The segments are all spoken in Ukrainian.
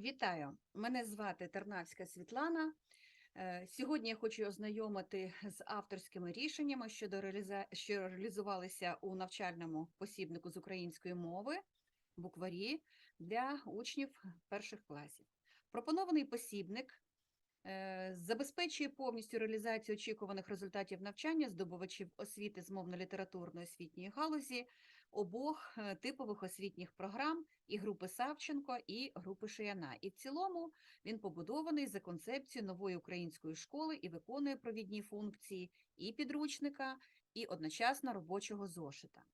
Вітаю! Мене звати Тернавська Світлана. Е, Сьогодні я хочу ознайомити з авторськими рішеннями, що реалізувалися у навчальному посібнику з української мови букварі для учнів перших класів. Пропонований посібник забезпечує повністю реалізацію очікуваних результатів навчання здобувачів освіти з мовно-літературної освітньої галузі обох е, типових освітніх програм і групи Савченко, і групи Шияна. І в цілому він побудований за концепцією нової української школи і виконує провідні функції і підручника, і одночасно робочого зошита.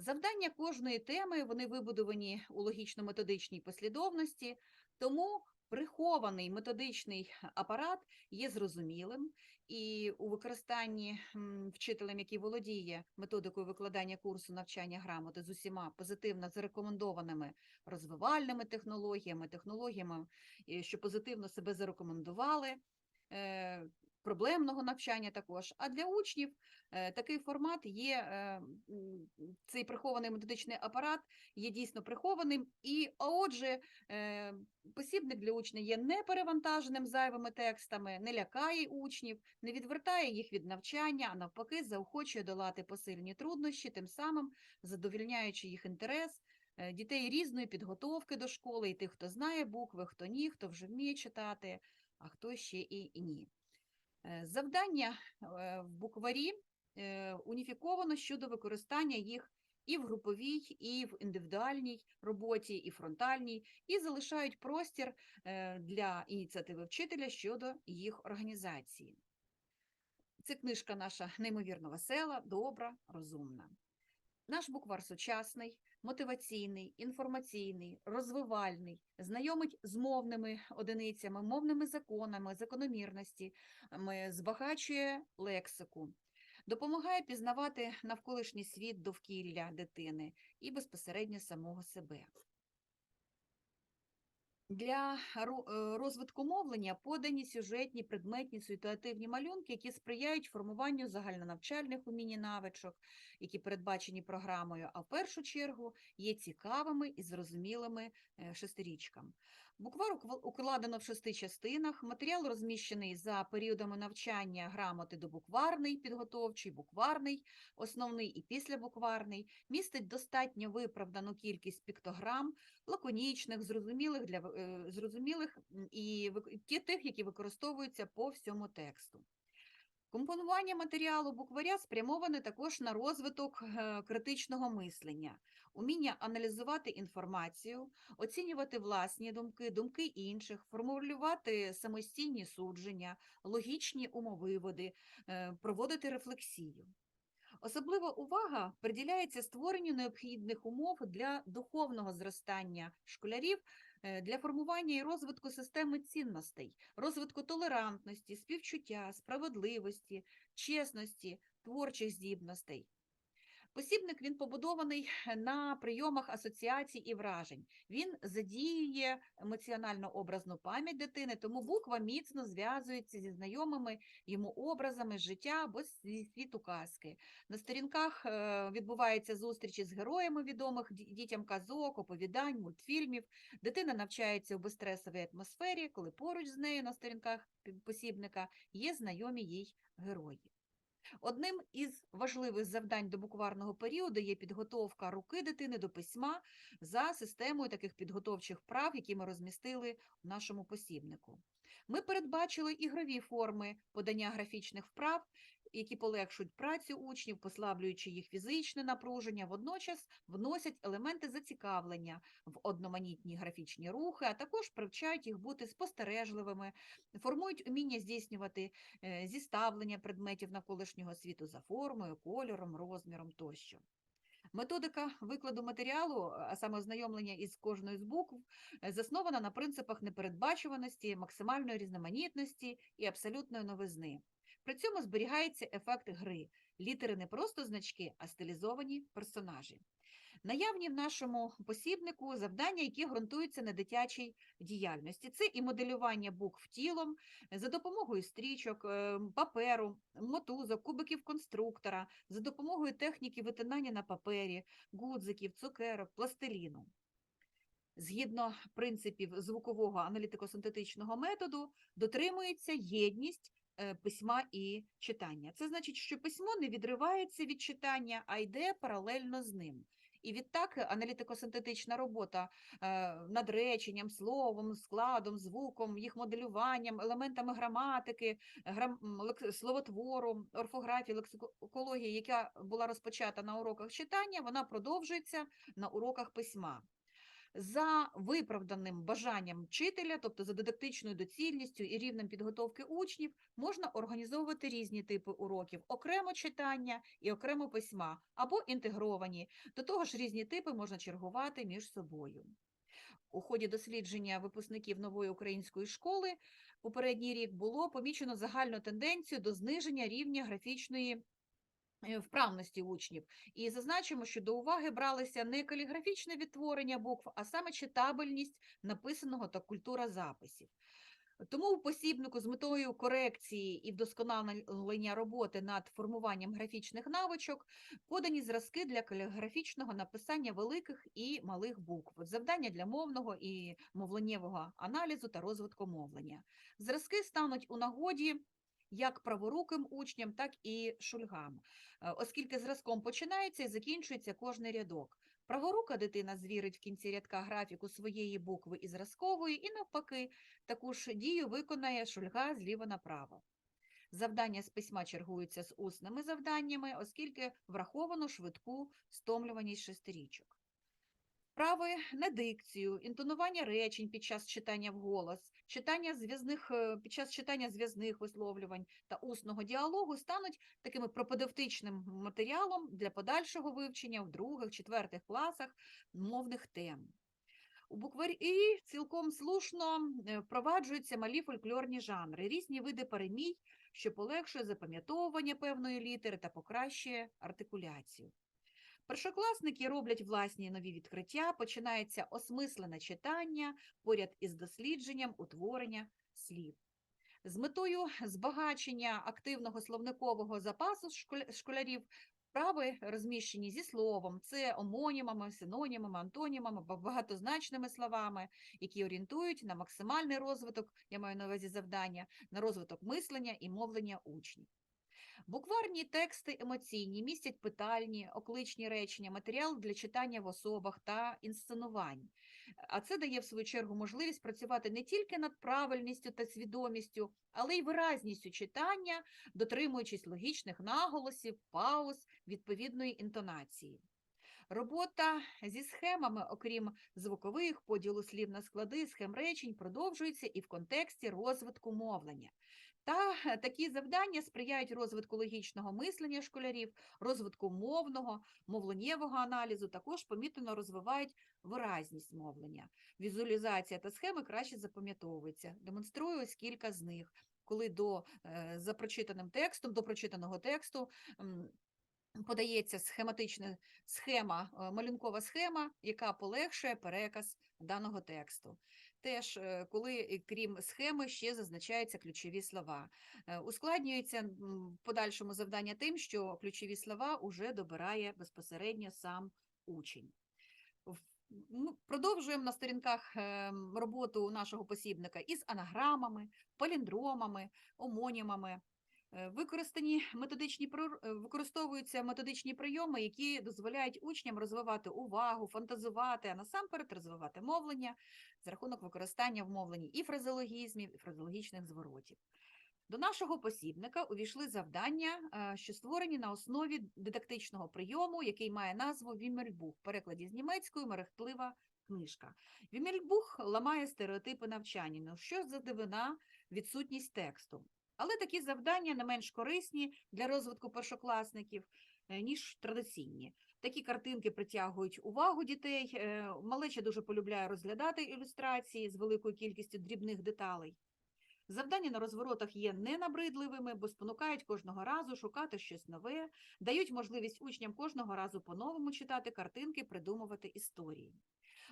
Завдання кожної теми вони вибудовані у логічно-методичній послідовності, тому прихований методичний апарат є зрозумілим, і у використанні вчителем, який володіє методикою викладання курсу навчання грамоти з усіма позитивно зарекомендованими розвивальними технологіями, технологіями, е, що позитивно себе зарекомендували. Проблемного навчання також. А для учнів е, такий формат є, е, цей прихований методичний апарат є дійсно прихованим, і а отже, е, посібник для учня є не перевантаженим зайвими текстами, не лякає учнів, не відвертає їх від навчання, а навпаки, заохочує долати посильні труднощі, тим самим задовільняючи їх інтерес дітей різної підготовки до школи, і тих, хто знає букви, хто ні, хто вже вміє читати, а хто ще і ні. Е, Завдання е, в букварі е, уніфіковано щодо використання їх і в груповій, і в індивідуальній роботі, і фронтальній, і залишають простір для ініціативи вчителя щодо їх організації. Це книжка наша неймовірно весела, добра, розумна. Наш буквар сучасний, мотиваційний, інформаційний, розвивальний, знайомить з мовними одиницями, мовними законами, закономірності, збагачує лексику, допомагає пізнавати навколишній світ довкілля дитини і безпосередньо самого себе. Для е, розвитку мовлення подані сюжетні, предметні, ситуативні малюнки, які сприяють формуванню загальнонавчальних умінь і навичок, які передбачені програмою, а в першу чергу є цікавими і зрозумілими е, шестирічкам. Буквар укв- укладено в шести частинах. Матеріал розміщений за періодами навчання грамоти до букварний, підготовчий, букварний, основний і післябукварний, містить достатньо виправдану кількість піктограм, лаконічних, зрозумілих для е, зрозумілих і тих, які використовуються по всьому тексту. Компонування матеріалу букваря спрямоване також на розвиток е, критичного мислення, уміння аналізувати інформацію, оцінювати власні думки, думки інших, формулювати самостійні судження, логічні умовиводи, е, проводити рефлексію. Особлива увага приділяється створенню необхідних умов для духовного зростання школярів, е, для формування і розвитку системи цінностей, розвитку толерантності, співчуття, справедливості, чесності, творчих здібностей. Посібник він побудований на прийомах асоціацій і вражень. Він задіює емоціонально-образну пам'ять дитини, тому буква міцно зв'язується зі знайомими йому образами з життя або зі світу казки. На сторінках е, відбуваються зустрічі з героями відомих дітям казок, оповідань, мультфільмів. Дитина навчається у безстресовій атмосфері, коли поруч з нею на сторінках посібника є знайомі їй герої. Одним із важливих завдань до букварного періоду є підготовка руки дитини до письма за системою таких підготовчих прав, які ми розмістили в нашому посібнику. Ми передбачили ігрові форми подання графічних вправ, які полегшують працю учнів, послаблюючи їх фізичне напруження, водночас вносять елементи зацікавлення в одноманітні графічні рухи, а також привчають їх бути спостережливими, формують уміння здійснювати е, зіставлення предметів навколишнього світу за формою, кольором, розміром тощо. Методика викладу матеріалу, а саме ознайомлення із кожною з букв, е, заснована на принципах непередбачуваності, максимальної різноманітності і абсолютної новизни. При цьому зберігається ефект гри. Літери не просто значки, а стилізовані персонажі. Наявні в нашому посібнику завдання, які ґрунтуються на дитячій діяльності. Це і моделювання букв тілом за допомогою стрічок, е, паперу, мотузок, кубиків конструктора, за допомогою техніки витинання на папері, гудзиків, цукерок, пластиліну. згідно принципів звукового аналітико-синтетичного методу, дотримується єдність письма і читання. Це значить, що письмо не відривається від читання, а йде паралельно з ним. І відтак аналітико-синтетична робота е, над реченням, словом, складом, звуком, їх моделюванням, елементами граматики, грам... словотвору, орфографії, лексикології, яка була розпочата на уроках читання, вона продовжується на уроках письма. За виправданим бажанням вчителя, тобто за дидактичною доцільністю і рівнем підготовки учнів, можна організовувати різні типи уроків: окремо читання і окремо письма, або інтегровані. До того ж, різні типи можна чергувати між собою. У ході дослідження випускників нової української школи попередній рік було помічено загальну тенденцію до зниження рівня графічної вправності учнів. І зазначимо, що до уваги бралися не каліграфічне відтворення букв, а саме читабельність написаного та культура записів. Тому в посібнику з метою корекції і вдосконалення роботи над формуванням графічних навичок подані зразки для каліграфічного написання великих і малих букв, завдання для мовного і мовленнєвого аналізу та розвитку мовлення. Зразки стануть у нагоді як праворуким учням, так і шульгам, е, оскільки зразком починається і закінчується кожний рядок. Праворука дитина звірить в кінці рядка графіку своєї букви і зразкової, і навпаки, таку ж дію виконає шульга зліва направо. Завдання з письма чергуються з усними завданнями, оскільки враховано швидку стомлюваність шестирічок. Вправи на дикцію, інтонування речень під час читання вголос, читання зв'язних е, під час читання зв'язних висловлювань та усного діалогу стануть такими пропедевтичним матеріалом для подальшого вивчення в других, четвертих класах мовних тем. У букварі цілком слушно е, впроваджуються малі фольклорні жанри, різні види перемій, що полегшує запам'ятовування певної літери та покращує артикуляцію. Першокласники роблять власні нові відкриття, починається осмислене читання поряд із дослідженням утворення слів. З метою збагачення активного словникового запасу школярів вправи розміщені зі словом, це омонімами, синонімами, антонімами, багатозначними словами, які орієнтують на максимальний розвиток, я маю на увазі завдання, на розвиток мислення і мовлення учнів. Букварні тексти емоційні містять питальні, окличні речення, матеріал для читання в особах та інсценувань. А це дає, в свою чергу, можливість працювати не тільки над правильністю та свідомістю, але й виразністю читання, дотримуючись логічних наголосів, пауз, відповідної інтонації. Робота зі схемами, окрім звукових поділу слів на склади, схем речень, продовжується і в контексті розвитку мовлення. Та такі завдання сприяють розвитку логічного мислення школярів, розвитку мовного, мовленнєвого аналізу, також помітно розвивають виразність мовлення. Візуалізація та схеми краще запам'ятовуються. Демонструю ось кілька з них, коли до е, за прочитаним текстом, до прочитаного тексту подається схематична схема, е, малюнкова схема, яка полегшує переказ даного тексту. Теж, е, коли е, крім схеми ще зазначаються ключові слова. Е, Ускладнюється в подальшому завдання тим, що ключові слова уже добирає безпосередньо сам учень. Ми продовжуємо на сторінках роботу нашого посібника із анаграмами, паліндромами, омонімами. Е, Використані методичні е, використовуються методичні прийоми, які дозволяють учням розвивати увагу, фантазувати, а насамперед розвивати мовлення за рахунок використання в мовленні і фразеологізмів, і фразеологічних зворотів. До нашого посібника увійшли завдання, е, що створені на основі дидактичного прийому, який має назву Вімельбух, в перекладі з німецької мерехтлива книжка. Вімельбух ламає стереотипи навчання, ну що за дивина відсутність тексту. Але такі завдання не менш корисні для розвитку першокласників, е, ніж традиційні. Такі картинки притягують увагу дітей. е, Малеча дуже полюбляє розглядати ілюстрації з великою кількістю дрібних деталей. Завдання на розворотах є ненабридливими, бо спонукають кожного разу шукати щось нове, дають можливість учням кожного разу по-новому читати картинки, придумувати історії.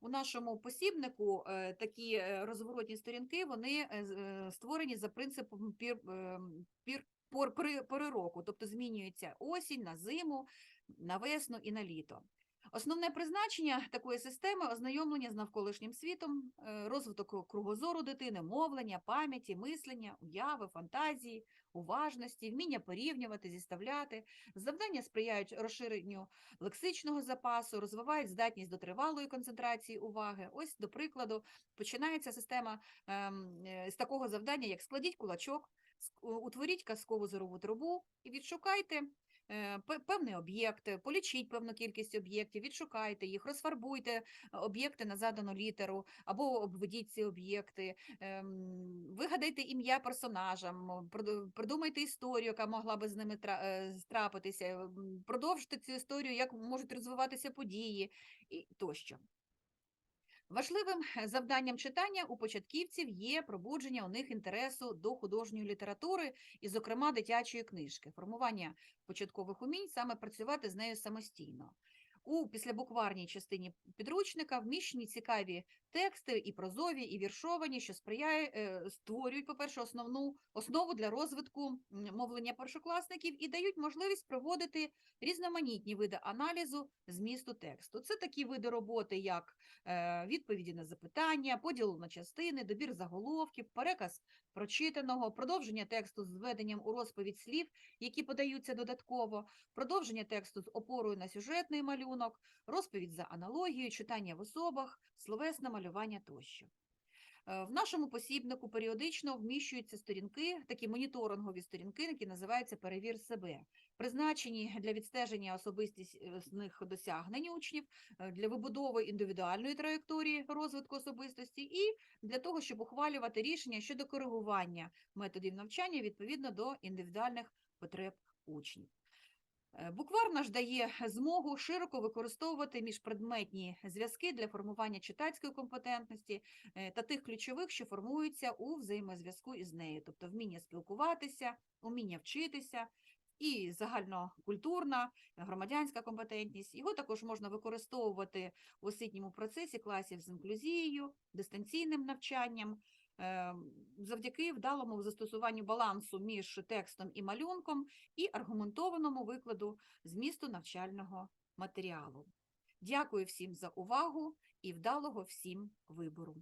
У нашому посібнику е, такі е, розворотні сторінки вони е, створені за принципом пір, пір, пор, пори року, тобто змінюється осінь на зиму, на весну і на літо. Основне призначення такої системи ознайомлення з навколишнім світом, е, розвиток кругозору дитини, мовлення, пам'яті, мислення, уяви, фантазії, уважності, вміння порівнювати, зіставляти. Завдання сприяють розширенню лексичного запасу, розвивають здатність до тривалої концентрації уваги. Ось, до прикладу, починається система ем, е, з такого завдання, як складіть кулачок, утворіть казкову зорову трубу і відшукайте певний об'єкт, е, полічіть певну кількість об'єктів, відшукайте їх, розфарбуйте е, об'єкти на задану літеру або обведіть ці об'єкти, ем, вигадайте ім'я персонажам, придумайте історію, яка могла би з ними е, трапитися, продовжте цю історію, як можуть розвиватися події і тощо. Важливим завданням читання у початківців є пробудження у них інтересу до художньої літератури і, зокрема, дитячої книжки, формування початкових умінь саме працювати з нею самостійно. У післябукварній частині підручника вміщені цікаві тексти і прозові, і віршовані, що сприяє, е, створюють, по-перше, основну основу для розвитку мовлення першокласників і дають можливість проводити різноманітні види аналізу змісту тексту. Це такі види роботи, як е, відповіді на запитання, поділ на частини, добір заголовків, переказ прочитаного, продовження тексту з введенням у розповідь слів, які подаються додатково, продовження тексту з опорою на сюжетний малюнок, розповідь за аналогією, читання в особах, словесне малювання тощо. Е, В нашому посібнику періодично вміщуються сторінки, такі моніторингові сторінки, які називаються Перевір себе, призначені для відстеження особистісних досягнень учнів, е, для вибудови індивідуальної траєкторії розвитку особистості і для того, щоб ухвалювати рішення щодо коригування методів навчання відповідно до індивідуальних потреб учнів. Е, Буквар наш дає змогу широко використовувати міжпредметні зв'язки для формування читацької компетентності е, та тих ключових, що формуються у взаємозв'язку із нею, тобто вміння спілкуватися, уміння вчитися і загальнокультурна, громадянська компетентність. Його також можна використовувати в освітньому процесі класів з інклюзією, дистанційним навчанням, завдяки вдалому застосуванню балансу між текстом і малюнком і аргументованому викладу змісту навчального матеріалу. Дякую всім за увагу і вдалого всім вибору.